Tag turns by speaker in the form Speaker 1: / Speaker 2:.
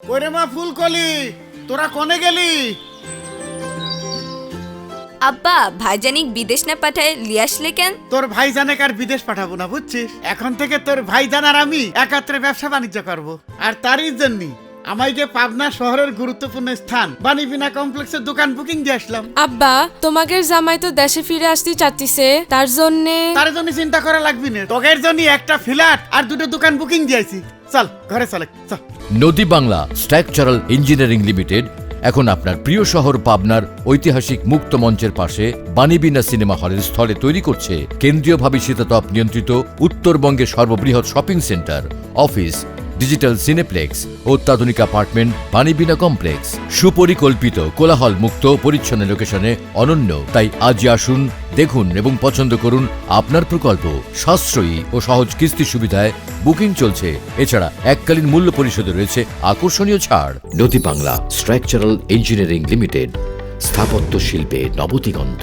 Speaker 1: ওরে মা ফুলকলি তোরা কনে গেলি?
Speaker 2: আব্বা ভাইজানিক বিদেশ না পাঠায় লিয়ে আসলে কেন?
Speaker 1: তোর ভাইজানেক আর বিদেশ পাঠাবো না বুঝছিস? এখন থেকে তোর ভাইজান আর আমি একাত্রে ব্যবসা বাণিজ্য করব আর তারই জন্য আমাইকে পাবনা শহরের গুরুত্বপূর্ণ স্থান বাণীবিনা কমপ্লেক্সের দোকান বুকিং দিয়ে আসলাম।
Speaker 3: আব্বা তোমাদের জামাই তো দেশে ফিরে আসতে চাচ্ছিছে তার জন্যে
Speaker 1: তার জন্য চিন্তা করা লাগবে না। তোগের জন্য একটা ফ্ল্যাট আর দুটো দোকান বুকিং দিয়েছি চল ঘরে চলে চল।
Speaker 4: নদী বাংলা স্ট্রাকচারাল ইঞ্জিনিয়ারিং লিমিটেড এখন আপনার প্রিয় শহর পাবনার ঐতিহাসিক মুক্ত মঞ্চের পাশে বাণীবিনা সিনেমা হলের স্থলে তৈরি করছে কেন্দ্রীয়ভাবে শীতাতপ নিয়ন্ত্রিত উত্তরবঙ্গের সর্ববৃহৎ shopping centre office digital cineplex, অত্যাধুনিক অ্যাপার্টমেন্ট বাণীবিনা কমপ্লেক্স, সুপরিকল্পিত কোলাহল মুক্ত পরিচ্ছন্ন লোকেশনে অনন্য। তাই আজই আসুন, দেখুন এবং পছন্দ করুন আপনার প্রকল্প। সাশ্রয়ী ও সহজ কিস্তি সুবিধায় বুকিং চলছে। এছাড়া এককালীন মূল্য পরিশোধে রয়েছে আকর্ষণীয় ছাড়। নদী বাংলা স্ট্রাকচারাল ইঞ্জিনিয়ারিং লিমিটেড, স্থাপত্য শিল্পে নবদিগন্ত।